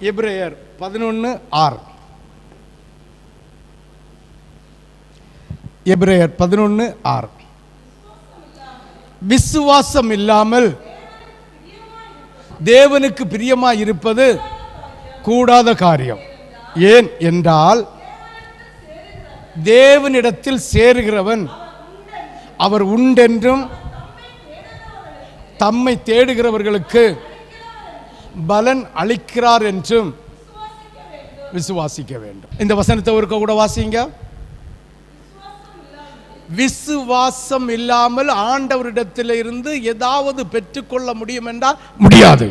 எப்ரேயர் பதினொன்று ஆறு. எப்ரேயர் பதினொன்று ஆறு. விசுவாசம் இல்லாமல் தேவனுக்கு பிரியமா இருப்பது கூடாத காரியம். ஏன் என்றால் தேவனிடத்தில் சேருகிறவன் அவர் உண்டென்றும் தம்மை தேடுகிறவர்களுக்கு பலன் அளிக்கிறார் என்றும் விசுவாசிக்க வேண்டும். இந்த வசனத்தை ஒருக்க கூட வாசிங்க. விசுவாசம் இல்லாமல் ஆண்டவரிடத்தில் இருந்து ஏதாவது பெற்றுக்கொள்ள முடியும் என்றால் முடியாது.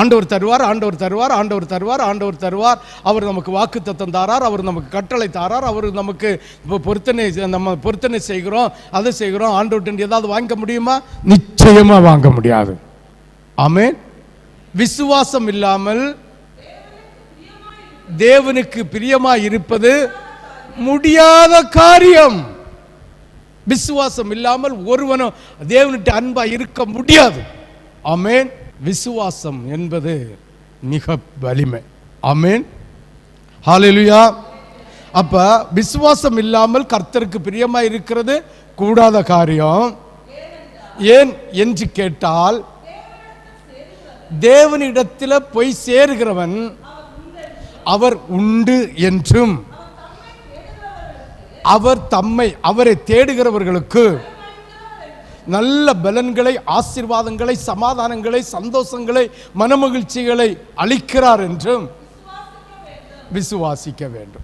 ஆண்டவர் தருவார் ஆண்டவர் தருவார் ஆண்டவர் தருவார் ஆண்டவர் தருவார். அவர் நமக்கு வாக்கு தத்தம் தாரார் அவர் நமக்கு கட்டளை தாரார் அவர் நமக்கு இப்போ பொருத்தனை நம்ம பொருத்தனை செய்கிறோம் அதை செய்கிறோம். ஆண்டவர்கிட்ட ஏதாவது வாங்க முடியுமா? நிச்சயமா வாங்க முடியாது. ஆமென். விசுவாசம் இல்லாமல் தேவனுக்கு பிரியமாக இருப்பது முடியாத காரியம். விசுவாசம் இல்லாமல் ஒருவனும் தேவனுக்கு அன்பா இருக்க முடியாது. அமேன் விசுவாசம் என்பது மிக வலிமை. அமேன் ஹalleluya. அப்ப விசுவாசம் இல்லாமல் கர்த்தருக்கு பிரியமாக இருக்கிறது கூடாத காரியம். ஏன்? என்று கேட்டால் தேவனிடத்தில் போய் சேருகிறவன் அவர் உண்டு என்றும் அவர் தம்மை அவரை தேடுகிறவர்களுக்கு நல்ல பலன்களை ஆசீர்வாதங்களை சமாதானங்களை சந்தோஷங்களை மனமகிழ்ச்சிகளை அளிக்கிறார் என்றும் விசுவாசிக்க வேண்டும்.